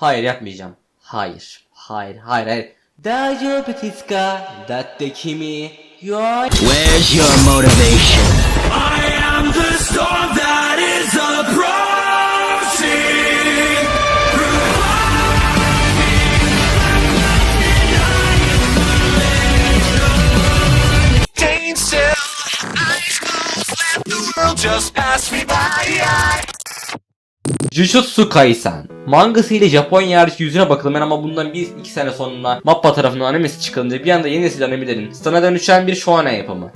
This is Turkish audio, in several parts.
Hayır yapmayacağım. Hayır. Hayır. Hayır. Hayır. Daijoubu desu ka? Datte kimi yo Where's your motivation? I am the storm that is approaching. Staying still, eyes closed, let the world just pass me by. Jujutsu Kaisen. Mangası ile Japonya hariç yüzüne bakılmayan ama bundan bir iki sene sonra Mappa tarafından animesi çıkılınca bir anda yeni nesil animelerin stana dönüşen bir shonen yapımı.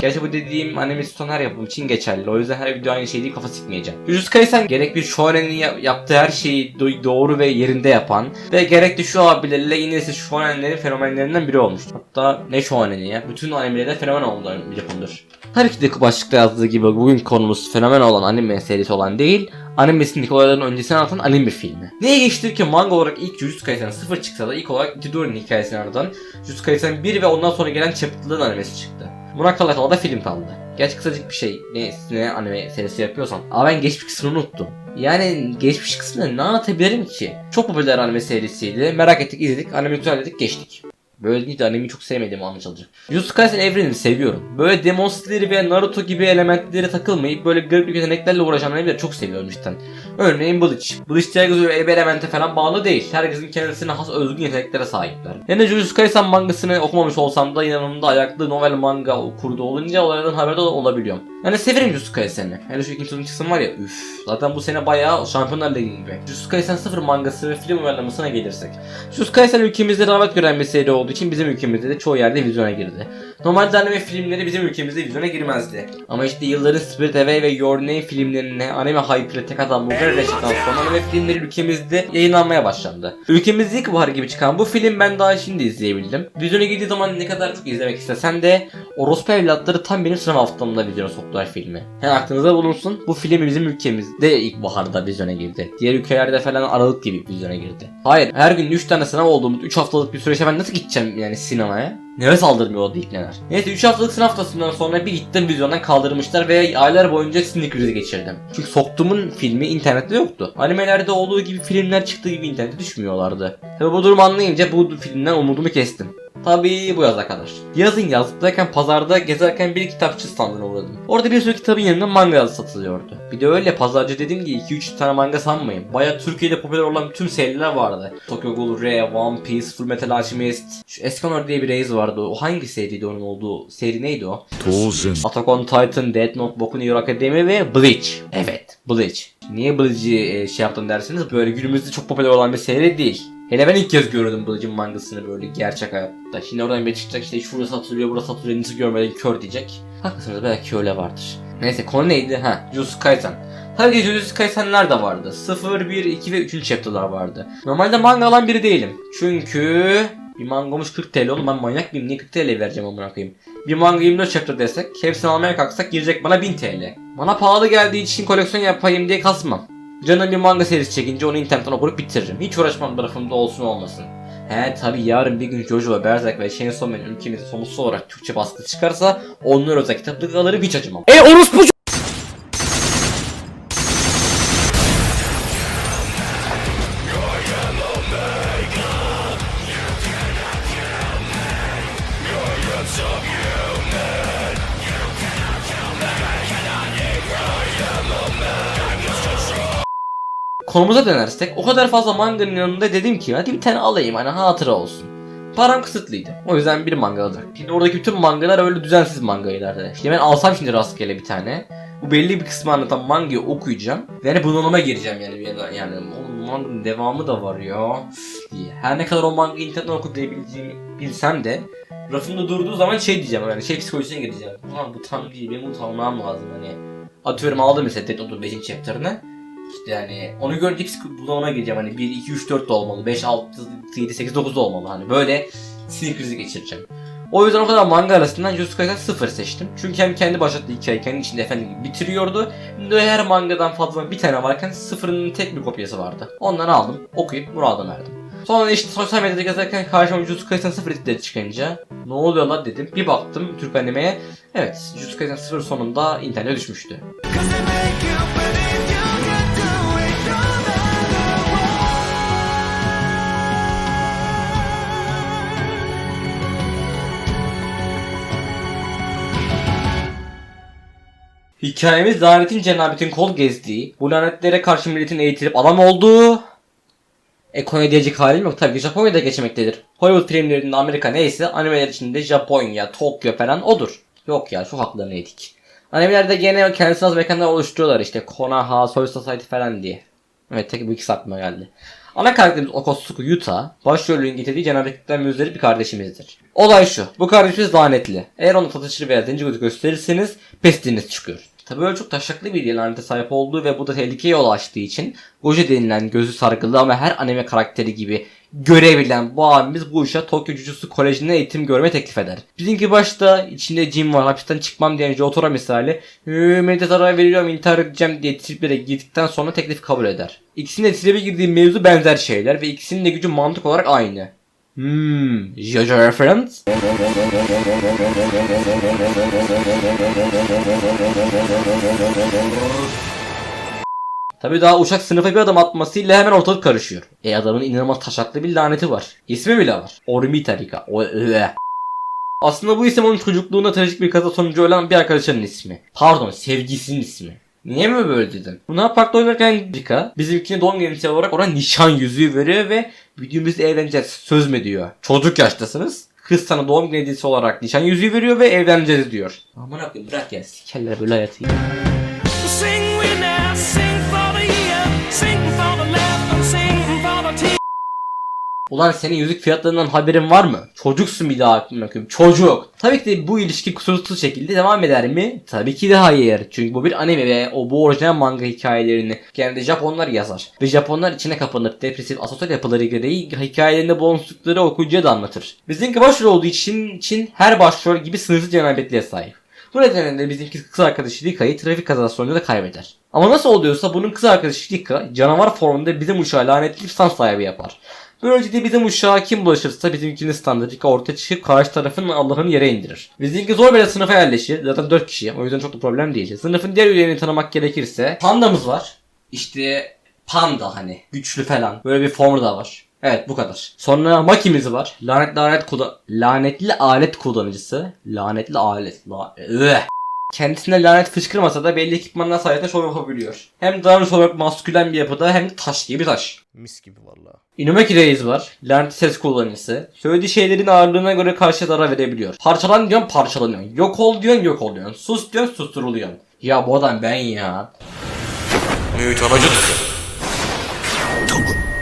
Gerçi bu dediğim anime son her yapım için geçerli. O yüzden her video aynı şey değil kafa sikmeyeceğim. Jujutsu Kaisen gerek bir shonen'in ya- yaptığı her şeyi do- doğru ve yerinde yapan ve gerek de şu abilerle yeni nesil shonenlerin fenomenlerinden biri olmuş. Hatta ne shonen'i ya? Bütün animelerde fenomen bir yapımdır. Tabii ki de başlıkta yazdığı gibi bugün konumuz fenomen olan anime serisi olan değil, animesindeki olayların öncesini anlatan anime filmi. Neye geçtir ki manga olarak ilk Jujutsu Kaisen 0 çıksa da ilk olarak Itadori'nin hikayesini ardından Jujutsu Kaisen 1 ve ondan sonra gelen Chapter'ların animesi çıktı. Buna kala kala da film kaldı. Gerçi kısacık bir şey. Ne, ne anime serisi yapıyorsan. Ama ben geçmiş kısmını unuttum. Yani geçmiş kısmında ne anlatabilirim ki? Çok popüler anime serisiydi. Merak ettik, izledik, anime dedik, geçtik. Böyle değil de animeyi çok sevmediğim anlaşılacak. Jujutsu Kaisen evrenini seviyorum. Böyle Demon Slayer'i ve Naruto gibi elementlere takılmayıp böyle garip yeteneklerle uğraşan animeleri çok seviyorum cidden. Örneğin Bleach. Bleach herkes öyle bir elemente falan bağlı değil. Herkesin kendisine has özgün yeteneklere sahipler. Yani Jujutsu Kaisen mangasını okumamış olsam da yanımda ayaklı novel manga okurdu olunca olaylardan haberdar olabiliyorum. Yani severim Jujutsu Kaisen'i. Hele şu ikinci çıksın var ya üf. Zaten bu sene bayağı Şampiyonlar Ligi gibi. Jujutsu Kaisen 0 mangası ve film uyarlamasına gelirsek. Jujutsu Kaisen ülkemizde rağbet gören bir seri olduğu için bizim ülkemizde de çoğu yerde vizyona girdi. Normalde anime filmleri bizim ülkemizde vizyona girmezdi. Ama işte yılların Spirit Away ve Your Name filmlerine anime hype'le tek atan bu gerçekten sonra anime filmleri ülkemizde yayınlanmaya başlandı. Ülkemizde ilk bahar gibi çıkan bu film ben daha şimdi izleyebildim. Vizyona girdiği zaman ne kadar çok izlemek istesem de Orospu Evlatları tam benim sınav haftamda vizyona soktular filmi. He aklınızda bulunsun bu film bizim ülkemizde ilkbaharda vizyona girdi. Diğer ülkelerde falan Aralık gibi vizyona girdi. Hayır her gün 3 tane sınav olduğumuz 3 haftalık bir süreçte ben nasıl gideceğim yani sinemaya? Nefes aldırmıyor o dikneler. Neyse 3 haftalık sınav haftasından sonra bir gittim vizyondan kaldırmışlar ve aylar boyunca sinir krizi geçirdim. Çünkü soktuğumun filmi internette yoktu. Animelerde olduğu gibi filmler çıktığı gibi internete düşmüyorlardı. Tabi bu durumu anlayınca bu filmden umudumu kestim. Tabii bu yaza kadar. Yazın yazlıktayken pazarda gezerken bir kitapçı standına uğradım. Orada bir sürü kitabın yanında manga satılıyordu. Bir de öyle pazarcı dediğim gibi 2-3 tane manga sanmayın. Baya Türkiye'de popüler olan bütün seriler vardı. Tokyo Ghoul Re, One Piece, Full Metal Alchemist. Şu Escanor diye bir reis vardı. O hangi seriydi onun olduğu? Seri neydi o? 当然 Attack on Titan, Death Note, Boku no Hero Academia ve Bleach. Evet, Bleach. Niye Bleach'i e, şey yaptım derseniz böyle günümüzde çok popüler olan bir seri değil. Hele ben ilk kez gördüm Bleach'in mangasını böyle gerçek hayatta. Şimdi oradan bir çıkacak işte şurası satılıyor, burası satılıyor, nasıl görmeden kör diyecek. Haklısınız belki öyle vardır. Neyse konu neydi? Ha, Jujutsu Kaisen. Tabii ki Jujutsu Kaisen'ler de vardı. 0, 1, 2 ve 3. chapter'lar vardı. Normalde manga alan biri değilim. Çünkü bir mangamız 40 TL oğlum ben manyak mıyım niye 40 TL vereceğim amına koyayım. Bir manga 24 chapter desek hepsini almaya kalksak girecek bana 1000 TL. Bana pahalı geldiği için koleksiyon yapayım diye kasmam. Canım bir manga serisi çekince onu internetten okurup bitiririm. Hiç uğraşmam tarafımda olsun olmasın. He tabi yarın bir gün Jojo, Berserk ve Chainsaw Man ülkemizde somutsuz olarak Türkçe baskı çıkarsa onlar özel kitaplık alırım hiç acımam. E orospu Konumuza dönersek o kadar fazla manganın yanında dedim ki hadi bir tane alayım hani hatıra olsun. Param kısıtlıydı. O yüzden bir manga alacak. Şimdi oradaki bütün mangalar öyle düzensiz mangaylardı. Şimdi ben alsam şimdi rastgele bir tane. Bu belli bir kısmı anlatan mangayı okuyacağım. Ve yani bunalıma gireceğim yani. bir yana- Yani o manganın devamı da var ya. Her ne kadar o mangayı internetten okuyup diyebileceğimi bilsem de rafımda durduğu zaman şey diyeceğim yani şey psikolojisine gireceğim. Ulan bu tam değil benim bunu tanımam lazım hani. Atıyorum aldım mesela Dead Note'un 5. chapter'ını. İşte yani onu görünce psikolojime gireceğim hani 1, 2, 3, 4 de olmalı. 5, 6, 7, 8, 9 da olmalı hani böyle sinir krizi geçireceğim. O yüzden o kadar manga arasından Jujutsu Kaisen 0 seçtim. Çünkü hem kendi başlattığı hikayeyi kendi içinde efendim gibi bitiriyordu. De her mangadan fazla bir tane varken sıfırının tek bir kopyası vardı. Ondan aldım, okuyup muradım verdim. Sonra işte sosyal medyada gezerken karşıma Jujutsu Kaisen 0 editleri çıkınca ne oluyor lan dedim. Bir baktım Türk animeye. Evet Jujutsu Kaisen 0 sonunda internete düşmüştü. Hikayemiz lanetin cenabetin kol gezdiği, bu lanetlere karşı milletin eğitilip adam olduğu... E Konya diyecek halim yok tabii ki Japonya'da geçmektedir. Hollywood filmlerinde Amerika neyse animeler içinde Japonya, Tokyo falan odur. Yok ya şu haklarını yedik. Animelerde gene kendisine az mekanlar oluşturuyorlar işte Konoha, Soul Society falan diye. Evet tek bu ikisi aklıma geldi. Ana karakterimiz Okotsuki Yuta, başrolün getirdiği cenabetlikten müzdarip bir kardeşimizdir. Olay şu, bu kardeşimiz lanetli. Eğer onu satışır veya zenci gözü gösterirseniz pestiniz çıkıyor. Tabi böyle çok taşaklı bir lanete sahip olduğu ve bu da tehlikeye yol açtığı için Goji denilen gözü sargılı ama her anime karakteri gibi görebilen bu abimiz bu işe Tokyo Jujutsu Koleji'nde eğitim görme teklif eder. Bizimki başta içinde cin var hapisten çıkmam diyen Jotora misali Mehmet'e zarar veriyorum intihar edeceğim diye triplere girdikten sonra teklif kabul eder. İkisinin de girdiği mevzu benzer şeyler ve ikisinin de gücü mantık olarak aynı. Hmm, Jojo reference? Tabi daha uşak sınıfa bir adım atmasıyla hemen ortalık karışıyor. E adamın inanılmaz taşaklı bir laneti var. İsmi bile var. Ormita Rika. O öö. Aslında bu isim onun çocukluğunda trajik bir kaza sonucu ölen bir arkadaşının ismi. Pardon sevgisinin ismi. Niye mi böyle dedim? Buna parkta oynarken Rika bizimkine doğum günü olarak ona nişan yüzüğü veriyor ve videomuzda evleneceğiz söz mü diyor. Çocuk yaştasınız. Kız sana doğum günü hediyesi olarak nişan yüzüğü veriyor ve evleneceğiz diyor. Aman koyayım bırak ya sikerler böyle hayatı. Sing Ulan senin yüzük fiyatlarından haberin var mı? Çocuksun bir daha koyayım. Çocuk. Tabii ki de bu ilişki kusursuz şekilde devam eder mi? Tabii ki de hayır. Çünkü bu bir anime ve o bu orijinal manga hikayelerini genelde Japonlar yazar. Ve Japonlar içine kapanır. Depresif, asosyal yapıları gereği hikayelerinde bulundukları okuyucuya da anlatır. Bizimki başrol olduğu için, için her başrol gibi sınırsız cenabetliğe sahip. Bu nedenle de bizimki kız arkadaşı Rika'yı trafik kazası sonucu da kaybeder. Ama nasıl oluyorsa bunun kız arkadaşı Rika canavar formunda bizim uçağı lanetli bir sahibi yapar. Böylece bizim uşağa kim bulaşırsa bizimkinin standartı ortaya çıkıp karşı tarafın Allah'ını yere indirir. Bizimki zor bir sınıfa yerleşir. Zaten 4 kişi. O yüzden çok da problem değil. Sınıfın diğer üyelerini tanımak gerekirse pandamız var. İşte panda hani güçlü falan. Böyle bir formu da var. Evet bu kadar. Sonra Maki'miz var. Lanetli alet kullan lanetli alet kullanıcısı. Lanetli alet. La Üeh. Kendisine lanet fışkırmasa da belli ekipmanlar sayesinde şov yapabiliyor. Hem davranış olarak maskülen bir yapıda hem de taş gibi bir taş. Mis gibi valla. Inumaki Reis var. Lanet ses kullanıcısı. Söylediği şeylerin ağırlığına göre karşı zarar verebiliyor. Parçalan diyorsun parçalanıyorsun. Yok ol diyorsun yok oluyorsun. Sus diyorsun susturuluyorsun. Ya bu adam ben ya.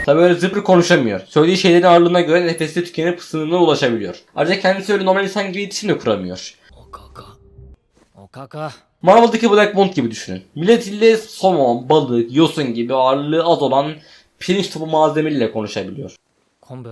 Tabi öyle zıpır konuşamıyor. Söylediği şeylerin ağırlığına göre nefesi tükenip sınırına ulaşabiliyor. Ayrıca kendisi öyle normal insan gibi iletişim de kuramıyor. Kaka. Marvel'daki Black Bond gibi düşünün. Milletiyle somon, balık, yosun gibi ağırlığı az olan pirinç topu malzemeliyle konuşabiliyor. Kombi.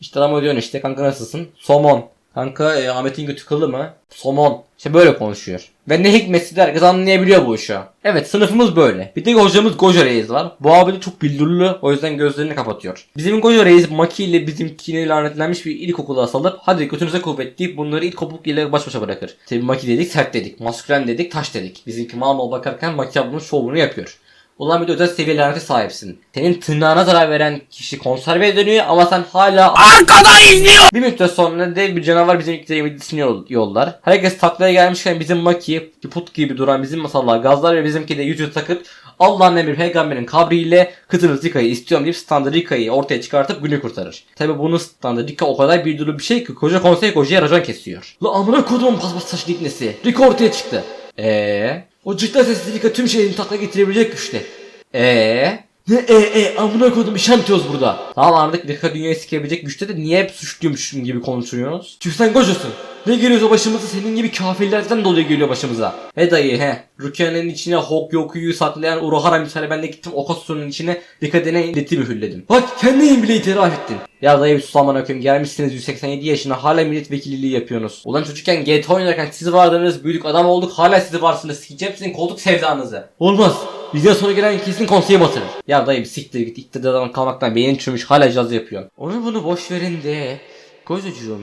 İşte adam ödüyorsun işte kanka nasılsın? Somon. Kanka e, Ahmet'in götü kıllı mı? Somon. İşte böyle konuşuyor. Ve ne hikmetse de herkes anlayabiliyor bu işi. Evet sınıfımız böyle. Bir de hocamız Gojo Reis var. Bu abi de çok bildurulu o yüzden gözlerini kapatıyor. Bizim Gojo Reis Maki ile bizimkine lanetlenmiş bir ilkokula salıp hadi götünüze kuvvet deyip bunları ilkokul ile baş başa bırakır. Tabi Maki dedik sert dedik. Maskülen dedik taş dedik. Bizimki mal mal bakarken Maki ablanın şovunu yapıyor. Ulan bir de özel seviye lanete sahipsin. Senin tırnağına zarar veren kişi konserve dönüyor ama sen hala arkada izliyor. Bir müddet sonra dev bir canavar bizim yol- yollar. Herkes taklaya gelmişken bizim Maki put gibi duran bizim masallar gazlar ve bizimki de yüzü takıp Allah'ın emri peygamberin kabriyle kızınız Rika'yı istiyorum deyip standart Rika'yı ortaya çıkartıp günü kurtarır. Tabi bunun standart Rika o kadar bir duru bir şey ki koca konsey kocaya racon kesiyor. La amına kodumun paspas saçlı iknesi. Rika ortaya çıktı. Eee? O cırtla sesli Rika tüm şehrin takla getirebilecek güçte. Eee? Ne e e amına kodum işantiyoruz burada. Tamam artık Rika dünyayı sikebilecek güçte de niye hep suçluyormuşum gibi konuşuyorsunuz? Çünkü sen kocasun. Ne geliyorsa başımıza senin gibi kafirlerden dolayı geliyor başımıza. He dayı he. Rukia'nın içine Hok Yoku'yu saklayan Urohara misali ben de gittim Okatsu'nun içine Rika denen illeti mühürledim. Bak kendin bile itiraf ettin. Ya dayı bir sus amına koyayım gelmişsiniz 187 yaşına hala milletvekilliği yapıyorsunuz. Ulan çocukken GTA oynarken siz vardınız büyüdük adam olduk hala siz varsınız sikeceğim sizin koltuk sevdanızı. Olmaz. Bizden sonra gelen kesin konseye batırır. Ya dayı bir siktir git iktidardan kalmaktan beynin çürümüş hala caz yapıyor. Onu bunu boş verin de. Kozucuğum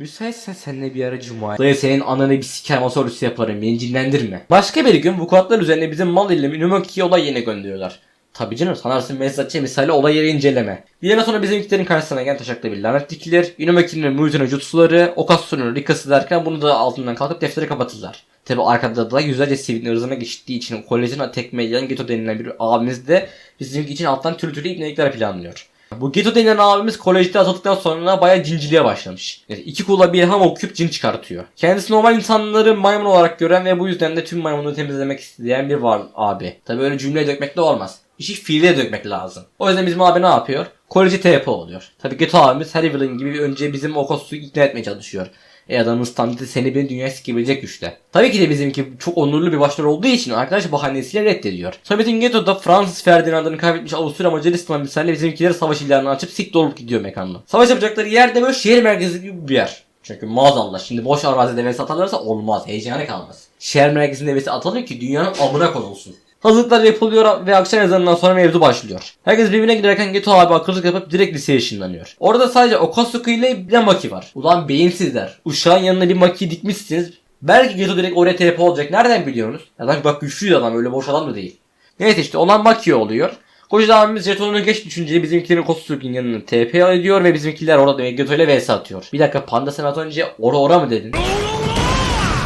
Müsaitsen seninle bir ara cuma. Dayı senin ananı bir siker masa örtüsü yaparım beni cinlendirme. Başka bir gün vukuatlar üzerine bizim mal ile Numaki'ye olay yerine gönderiyorlar. Tabi canım sanarsın mezatçı misali olay yeri inceleme. Bir yana sonra bizimkilerin karşısına gelen taşaklı bir lanet dikilir. Inumaki'nin muhitine jutsuları, Okatsu'nun rikası derken bunu da altından kalkıp defteri kapatırlar. Tabi arkada da yüzlerce sivilin ırzına geçtiği için kolejin tekmeleyen Geto denilen bir abimiz de bizimki için alttan türlü türlü ibnelikler planlıyor. Bu Geto denilen abimiz kolejde atıldıktan sonra bayağı cinciliğe başlamış. Yani iki kula bir ham okuyup cin çıkartıyor. Kendisi normal insanları maymun olarak gören ve bu yüzden de tüm maymunları temizlemek isteyen bir var abi. Tabi öyle cümleye dökmekle olmaz. İşi fiile dökmek lazım. O yüzden bizim abi ne yapıyor? Koleji TP oluyor. Tabi Geto abimiz her villain gibi önce bizim Okos'u ikna etmeye çalışıyor. E adamın standartı seni bir dünyaya sikebilecek güçte. Tabii ki de bizimki çok onurlu bir başrol olduğu için arkadaş bahanesiyle reddediyor. Bizim Geto'da Fransız Ferdinand'ını kaybetmiş Avusturya Macaristan misali bizimkileri savaş ilanını açıp sik dolup gidiyor mekanına. Savaş yapacakları yerde böyle şehir merkezi gibi bir yer. Çünkü maazallah şimdi boş arazide vs atarlarsa olmaz. Heyecanı kalmaz. Şehir merkezinde vs atalım ki dünyanın amına konulsun. Hazırlıklar yapılıyor ve akşam ezanından sonra mevzu başlıyor. Herkes birbirine giderken Geto abi akıllık yapıp direkt liseye ışınlanıyor. Orada sadece Okasuku ile bir Maki var. Ulan beyinsizler. Uşağın yanına bir Maki'yi dikmişsiniz. Belki Geto direkt oraya TP olacak. Nereden biliyorsunuz? Adam bak güçlü adam öyle boş adam da değil. Neyse işte olan Maki oluyor. Koca abimiz jetonunu geç düşünce bizimkilerin Kosusuke'nin yanına TP ediyor ve bizimkiler orada Geto ile vs atıyor. Bir dakika Panda sen az önce ora ora mı dedin?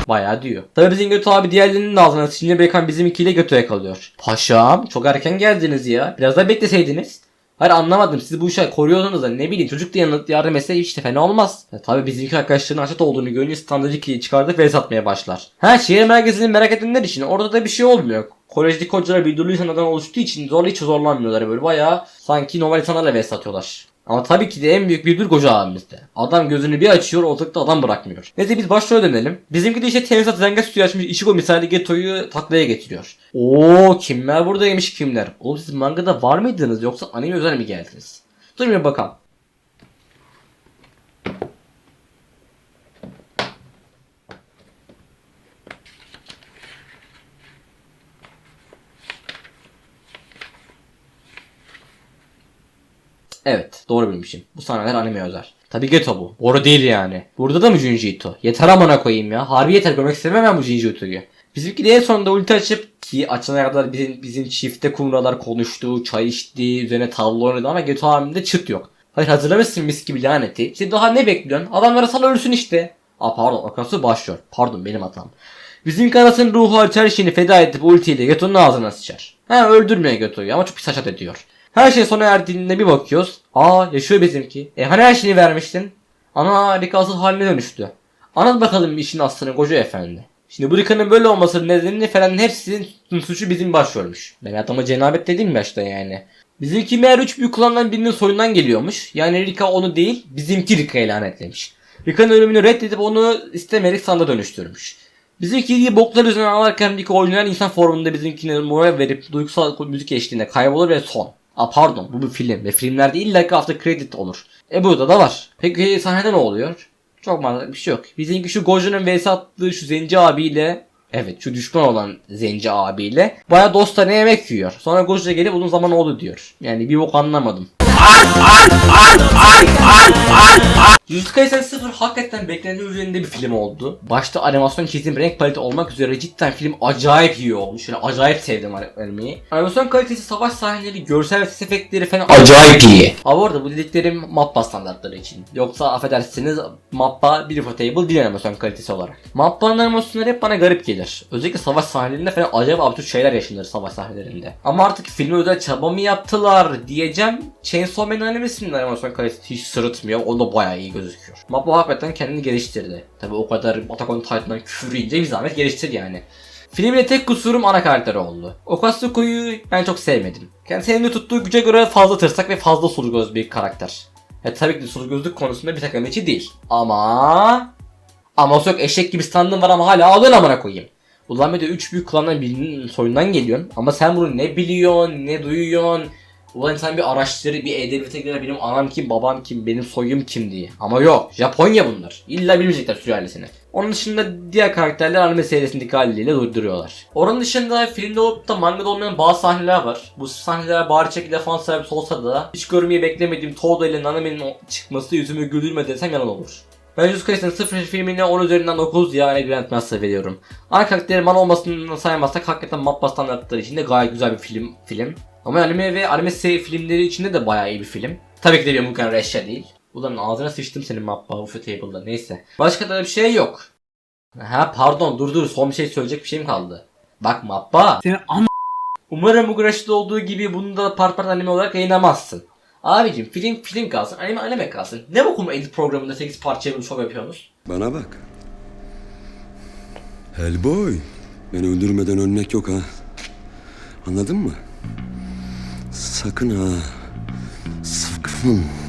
Bayağı diyor. Tabi bizim Götü abi diğerlerinin de ağzına sıçınca Beykan bizimkiyle Götü'ye kalıyor. Paşam çok erken geldiniz ya. Biraz daha bekleseydiniz. Hayır anlamadım. Siz bu işe koruyordunuz da ne bileyim çocuk da yanıt yardım etse de fena olmaz. Ya, tabi bizimki arkadaşların açat olduğunu görünce standart 2'yi çıkardı ve satmaya başlar. Ha şehir merkezini merak edenler için orada da bir şey olmuyor. Kolejdeki hocalar bir dolu insanlardan oluştuğu için zor hiç zorlanmıyorlar böyle bayağı sanki normal insanlarla vs atıyorlar. Ama tabii ki de en büyük bir koca abimizde. Adam gözünü bir açıyor ortalıkta adam bırakmıyor. Neyse biz başrole dönelim. Bizimki de işte Tenzat Zenga suyu açmış Ichigo misali Geto'yu taklaya getiriyor. Oo kimler buradaymış kimler. Oğlum siz mangada var mıydınız yoksa anime özel mi geldiniz? Dur bir bakalım. Evet doğru bilmişim. Bu sahneler anime özel. Tabi Geto bu. Boru değil yani. Burada da mı Junji Ito? Yeter amına koyayım ya. Harbi yeter görmek istemem ben bu Junji Ito'yu. Bizimki de en sonunda ulti açıp ki açana kadar bizim, bizim çifte kumralar konuştu, çay içti, üzerine tavla oynadı ama Geto abimde çıt yok. Hayır hazırlamışsın mis gibi laneti. İşte daha ne bekliyorsun? Adamlara sal ölsün işte. Aa pardon Akasu başlıyor. Pardon benim hatam. Bizim karasının ruhu her şeyini feda edip ultiyle Geto'nun ağzına sıçar. Ha öldürmüyor Geto'yu ama çok pis haşat ediyor. Her şey sona erdiğinde bir bakıyoruz. Aa yaşıyor bizimki. E hani her şeyini vermiştin? Ana harikasız haline dönüştü. Anlat bakalım işin aslını koca efendi. Şimdi bu Rika'nın böyle olmasının nedenini falan hepsinin suçu bizim başrolmüş. Ben adama cenabet dedim başta yani. Bizimki meğer üç büyük klandan birinin soyundan geliyormuş. Yani Rika onu değil bizimki Rika'yı lanetlemiş. Rika'nın ölümünü reddedip onu istemeyerek sanda dönüştürmüş. Bizimki boklar üzerine ağlarken Rika orijinal insan formunda bizimkine moral verip duygusal müzik eşliğinde kaybolur ve son. Aa pardon bu bir film ve filmlerde illa ki after credit olur. E burada da var. Peki sahnede ne oluyor? Çok mantıklı bir şey yok. Bizimki şu Gojo'nun vs attığı şu zenci abiyle Evet şu düşman olan zenci abiyle baya dostane yemek yiyor. Sonra Gojo gelip uzun zaman oldu diyor. Yani bir bok anlamadım. Jujutsu Kaisen 0 hakikaten beklendiği üzerinde bir film oldu. Başta animasyon çizim, renk paleti olmak üzere cidden film acayip iyi olmuş. Yani acayip sevdim animeyi. Animasyon kalitesi, savaş sahneleri, görsel ve ses efektleri falan acayip iyi. Ama orada bu dediklerim mappa standartları için. Yoksa affedersiniz mappa bir table değil animasyon kalitesi olarak. Mappa'nın animasyonları hep bana garip gelir. Özellikle savaş sahnelerinde falan acayip absürt şeyler yaşanır savaş sahnelerinde. Ama artık filme özel çaba mı yaptılar diyeceğim. Chainsaw Man animesinin animasyon kalitesi hiç sırıtmıyor. O da bayağı iyi gözüküyor. Mappa hakikaten kendini geliştirdi. Tabi o kadar Attack on Titan'dan küfür yiyince bir zahmet geliştir yani. Filmde tek kusurum ana karakteri oldu. Okasuko'yu ben çok sevmedim. Kendisinin tuttuğu güce göre fazla tırsak ve fazla sulu göz bir karakter. E tabii ki sulu gözlük konusunda bir takım içi değil. Ama... Ama yok eşek gibi standın var ama hala ağlıyorsun amına koyayım. Ulan bir de 3 büyük klandan birinin soyundan geliyorsun ama sen bunu ne biliyorsun, ne duyuyorsun. Ulan sen bir araştır, bir edebiyata girer benim anam kim, babam kim, benim soyum kim diye. Ama yok, Japonya bunlar. İlla bilmeyecekler sülalesini. Onun dışında diğer karakterler anime serisindeki haliyle durduruyorlar. Onun dışında filmde olup da mangada olmayan bazı sahneler var. Bu sahneler bari şekilde fan servis olsa da hiç görmeyi beklemediğim Todo ile Naname'nin çıkması yüzümü güldürmedi desem yalan olur. Ben Jujutsu Kaisen 0 filmine 10 üzerinden 9 yani Grand Master veriyorum. Ana karakteri man olmasını saymazsak hakikaten mappa standartları içinde gayet güzel bir film. film. Ama anime ve anime seri filmleri içinde de bayağı iyi bir film. Tabii ki de bir Mukan Reşya değil. Ulan ağzına sıçtım senin mappa Ufo Table'da neyse. Başka da bir şey yok. Ha pardon dur dur son bir şey söyleyecek bir şeyim kaldı. Bak Mappa. Senin am Umarım bu Graş'ta olduğu gibi bunu da part part anime olarak yayınlamazsın. Abicim film film kalsın, anime anime kalsın. Ne bokum edit programında 8 parçaya bir şov yapıyorsunuz? Bana bak. Hellboy. Beni öldürmeden ölmek yok ha. Anladın mı? 咲くな咲くもん。